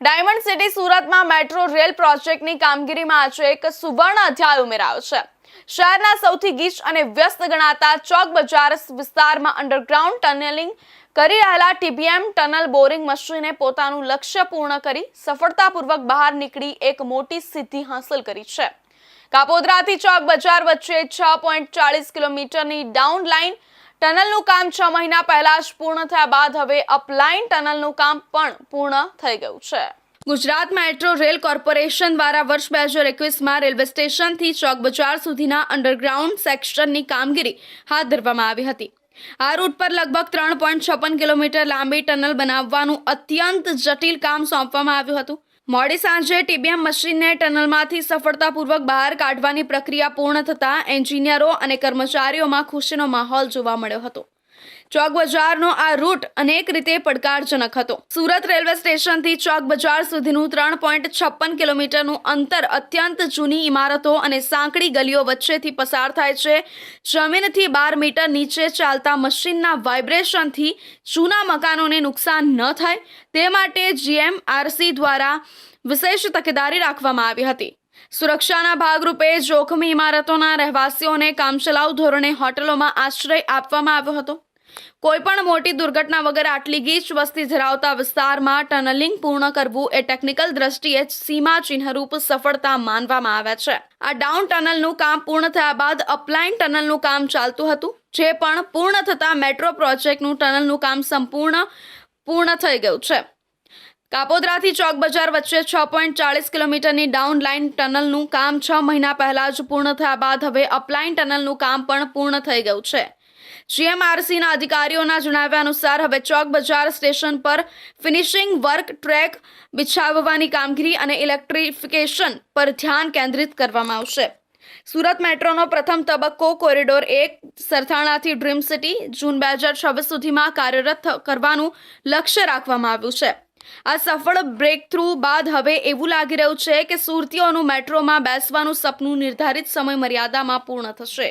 Diamond city સુરતમાં metro rail પ્રોજેક્ટની કામગીરીમાં આજે એક સુવર્ણ અધ્યાય ઉમેરાયો છે. શહેરના સૌથી ગીચ અને વ્યસ્ત ગણાતા ચોક બજાર વિસ્તારમાં અંડરગ્રાઉન્ડ ટનલિંગ કરી રહેલા ટીબીએમ ટનલ બોરિંગ મશીને પોતાનું લક્ષ્ય પૂર્ણ કરી સફળતાપૂર્વક બહાર નીકળી એક મોટી સિદ્ધિ હાંસલ કરી છે. કાપોદ્રાથી ચોક બજાર વચ્ચે છ પોઈન્ટ ચાળીસ કિલોમીટરની ડાઉન લાઇન ટનલનું કામ છ મહિના પહેલા જ પૂર્ણ થયા બાદ હવે અપલાઇન ટનલનું કામ પણ પૂર્ણ થઈ ગયું છે. ગુજરાત મેટ્રો રેલ કોર્પોરેશન દ્વારા વર્ષ બે હજાર એકવીસમાં રેલવે સ્ટેશનથી ચોક બજાર સુધીના અંડરગ્રાઉન્ડ સેક્શનની કામગીરી હાથ ધરવામાં આવી હતી. આ રૂટ પર લગભગ ત્રણ પોઈન્ટ છપ્પન કિલોમીટર લાંબી ટનલ બનાવવાનું અત્યંત જટિલ કામ સોંપવામાં આવ્યું હતું. મોડી સાંજે ટીબીએમ મશીનને ટનલમાંથી સફળતાપૂર્વક બહાર કાઢવાની પ્રક્રિયા પૂર્ણ થતાં એન્જિનિયરો અને કર્મચારીઓમાં ખુશીનો માહોલ જોવા મળ્યો હતો. ચોક બજારનો આ રૂટ અનેક રીતે પડકારજનક હતો. સુરત રેલવે સ્ટેશનથી ચોક બજાર સુધીનું ત્રણ પોઈન્ટ છપ્પન કિલોમીટરનું અંતર અત્યંત જૂની ઇમારતો અને સાંકડી ગલીઓ વચ્ચેથી પસાર થાય છે. જમીનથી બાર મીટર નીચે ચાલતા મશીનના વાઇબ્રેશનથી જૂના મકાનોને નુકસાન ન થાય. તે માટે જીએમઆરસી દ્વારા વિશેષ તકેદારી રાખવામાં આવી હતી. સુરક્ષાના ભાગરૂપે જોખમી ઇમારતોના રહેવાસીઓને કામચલાઉ ધોરણે હોટલોમાં આશ્રય આપવામાં આવ્યો હતો. કોઈ પણ મોટી દુર્ઘટના વગર આટલી ગીચ વસ્તી ધરાવતા વિસ્તારમાં ટનલિંગ પૂર્ણ કરવું એ ટેકનિકલ દ્રષ્ટિએ સીમા ચિહ્નરૂપ સફળતા માનવામાં આવે છે. આ ડાઉન ટનલનું કામ પૂર્ણ થયા બાદ અપલાઇન ટનલનું કામ ચાલતું હતું, જે પણ પૂર્ણ થતા મેટ્રો પ્રોજેક્ટનું ટનલનું કામ સંપૂર્ણ પૂર્ણ થઈ ગયું છે. કાપોદ્રાથી ચોક બજાર વચ્ચે છ પોઈન્ટ ચાળીસ કિલોમીટરની ડાઉન લાઇન ટનલનું કામ છ મહિના પહેલા જ પૂર્ણ થયા બાદ હવે અપલાઇન ટનલનું કામ પણ પૂર્ણ થઈ ગયું છે. જીએમઆરસીના અધિકારીઓના જણાવ્યા અનુસાર હવે ચોક બજાર સ્ટેશન પર ફિનિશિંગ વર્ક ટ્રેક બિછાવવાની કામગીરી અને ઇલેક્ટ્રિફિકેશન પર ધ્યાન કેન્દ્રિત કરવામાં આવશે. સુરત મેટ્રોનો પ્રથમ તબક્કો કોરિડોર એક સરથાણાથી ડ્રીમ સિટી જૂન બે હજાર છવ્વીસ સુધીમાં કાર્યરત કરવાનું લક્ષ્ય રાખવામાં આવ્યું છે. આ સફળ બ્રેક થ્રુ બાદ હવે એવું લાગી રહ્યું છે કે સુરતીઓનું મેટ્રોમાં બેસવાનું સપનું નિર્ધારિત સમય મર્યાદામાં પૂર્ણ થશે.